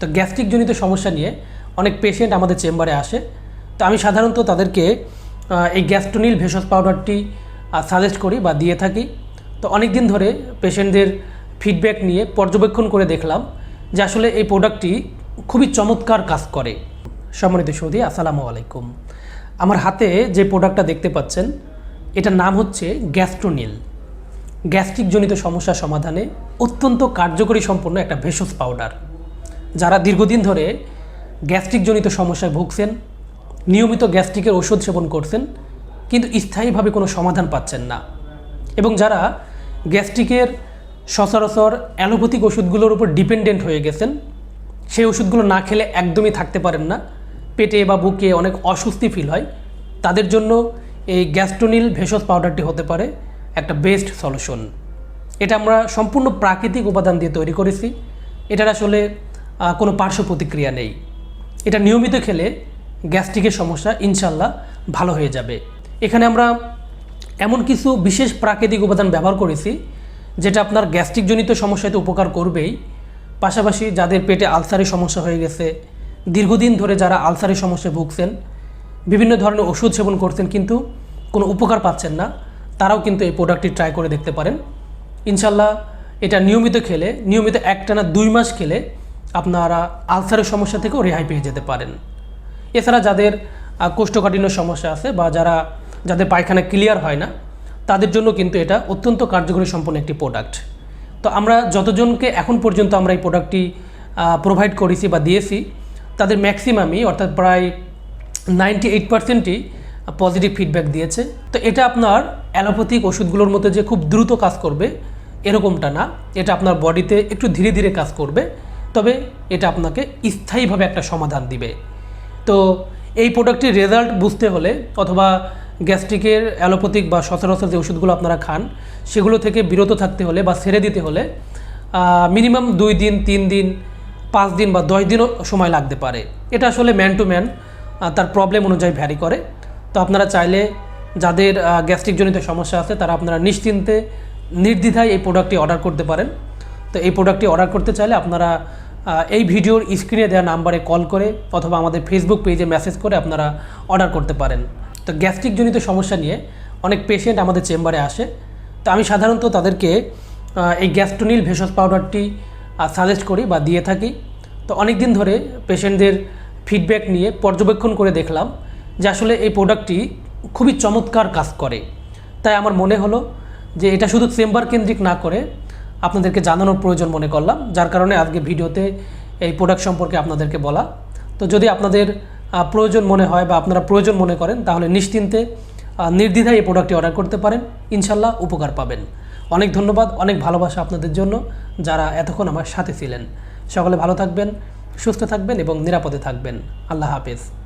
তো গ্যাস্ট্রিক জনিত সমস্যা নিয়ে অনেক পেশেন্ট আমাদের চেম্বারে আসে। তো আমি সাধারণত তাদেরকে এই গ্যাস্ট্রোনিল ভেষজ পাউডারটি সাজেস্ট করি বা দিয়ে থাকি। তো অনেক দিন ধরে পেশেন্টদের ফিডব্যাক নিয়ে পর্যবেক্ষণ করে দেখলাম যে আসলে এই প্রোডাক্টটি খুবই চমৎকার কাজ করে। সম্মানিত সৌদি আসসালামু আলাইকুম। আমার হাতে যে প্রোডাক্টটা দেখতে পাচ্ছেন, এটার নাম হচ্ছে গ্যাস্ট্রোনিল। গ্যাস্ট্রিক জনিত সমস্যা সমাধানে অত্যন্ত কার্যকরী সম্পন্ন একটা ভেষজ পাউডার। যারা দীর্ঘদিন ধরে গ্যাস্ট্রিক জনিত সমস্যায় ভুগছেন, নিয়মিত গ্যাস্ট্রিকের ওষুধ সেবন করছেন, কিন্তু স্থায়ীভাবে কোনো সমাধান পাচ্ছেন না। এবং যারা গ্যাস্ট্রিকের সচরাচর অ্যালোপ্যাথিক ওষুধগুলোর উপর ডিপেন্ডেন্ট হয়ে গেছেন, সেই ওষুধগুলো না খেলে একদমই থাকতে পারেন না। পেটে বা বুকে অনেক অস্বস্তি ফিল হয়। তাদের জন্য এই গ্যাস্ট্রোনিল ভেষজ পাউডারটি হতে পারে একটা বেস্ট সলিউশন এটা আমরা সম্পূর্ণ প্রাকৃতিক উপাদান দিয়ে তৈরি করেছি। এটার আসলে কোনো পার্শ্ব প্রতিক্রিয়া নেই। এটা নিয়মিত খেলে গ্যাস্ট্রিকের সমস্যা ইনশাল্লাহ ভালো হয়ে যাবে। এখানে আমরা এমন কিছু বিশেষ প্রাকৃতিক উপাদান ব্যবহার করেছি, যেটা আপনার গ্যাস্ট্রিকজনিত সমস্যাতে উপকার করবেই। পাশাপাশি যাদের পেটে আলসারের সমস্যা হয়ে গেছে, দীর্ঘদিন ধরে যারা আলসারের সমস্যায় ভুগছেন, বিভিন্ন ধরনের ওষুধ সেবন করছেন কিন্তু কোনো উপকার পাচ্ছেন না, তারাও কিন্তু এই প্রোডাক্টটি ট্রাই করে দেখতে পারেন। ইনশাল্লাহ এটা নিয়মিত খেলে, নিয়মিত একটানা দুই মাস খেলে আপনারা আলসারের সমস্যা থেকেও রেহাই পেয়ে যেতে পারেন। এছাড়া যাদের কোষ্ঠকাঠিন্য সমস্যা আছে বা যারা, যাদের পায়খানা ক্লিয়ার হয় না, তাদের জন্য কিন্তু এটা অত্যন্ত কার্যকরী সম্পন্ন একটি প্রোডাক্ট তো আমরা যতজনকে এখন পর্যন্ত আমরা এই প্রোডাক্টটি প্রোভাইড করেছি বা দিয়েছি, তাদের ম্যাক্সিমামই অর্থাৎ প্রায় নাইনটি এইট পার্সেন্টই পজিটিভ ফিডব্যাক দিয়েছে। তো এটা আপনার অ্যালোপ্যাথিক ওষুধগুলোর মতো যে খুব দ্রুত কাজ করবে, এরকমটা না। এটা আপনার বডিতে একটু ধীরে ধীরে কাজ করবে। তবে এটা আপনাকে স্থায়ীভাবে একটা সমাধান দিবে। তো এই প্রোডাক্টের রেজাল্ট বুঝতে হলে অথবা গ্যাস্ট্রিকের অ্যালোপ্যাথিক বা সচরাচর যে ওষুধগুলো আপনারা খান, সেগুলো থেকে বিরত থাকতে হলে বা ছেড়ে দিতে হলে মিনিমাম দুই দিন, তিন দিন, পাঁচ দিন বা দশ দিনও সময় লাগতে পারে। এটা আসলে ম্যান টু ম্যান তার প্রবলেম অনুযায়ী ভ্যারি করে। তো আপনারা চাইলে যাদের গ্যাস্ট্রিকজনিত সমস্যা আছে, তারা আপনারা নিশ্চিন্তে, নির্দ্বিধায় এই প্রোডাক্টটি অর্ডার করতে পারেন। তো এই প্রোডাক্টটি অর্ডার করতে চাইলে আপনারা এই ভিডিওর স্ক্রিনে দেওয়া নাম্বারে কল করে অথবা আমাদের ফেসবুক পেজে মেসেজ করে আপনারা অর্ডার করতে পারেন। তো গ্যাস্ট্রিকজনিত সমস্যা নিয়ে অনেক পেশেন্ট আমাদের চেম্বারে আসে। তো আমি সাধারণত তাদেরকে এই গ্যাস্ট্রোনিল ভেষজ পাউডারটি সাজেস্ট করি বা দিয়ে থাকি। তো অনেক দিন ধরে পেশেন্টদের ফিডব্যাক নিয়ে পর্যবেক্ষণ করে দেখলাম যে আসলে এই প্রোডাক্টটি খুবই চমৎকার কাজ করে। তাই আমার মনে হলো যে এটা শুধু চেম্বার কেন্দ্রিক না করে আপনাদেরকে জানানোর প্রয়োজন মনে করলাম, যার কারণে আজকে ভিডিওতে এই প্রোডাক্ট সম্পর্কে আপনাদেরকে বলা। তো যদি আপনাদের প্রয়োজন মনে হয় বা আপনারা প্রয়োজন মনে করেন, তাহলে নিশ্চিন্তে নির্দ্বিধায় এই প্রোডাক্টটি অর্ডার করতে পারেন। ইনশাল্লাহ উপকার পাবেন। অনেক ধন্যবাদ, অনেক ভালোবাসা আপনাদের জন্য যারা এতক্ষণ আমার সাথে ছিলেন। সকলে ভালো থাকবেন, সুস্থ থাকবেন এবং নিরাপদে থাকবেন। আল্লাহ হাফেজ।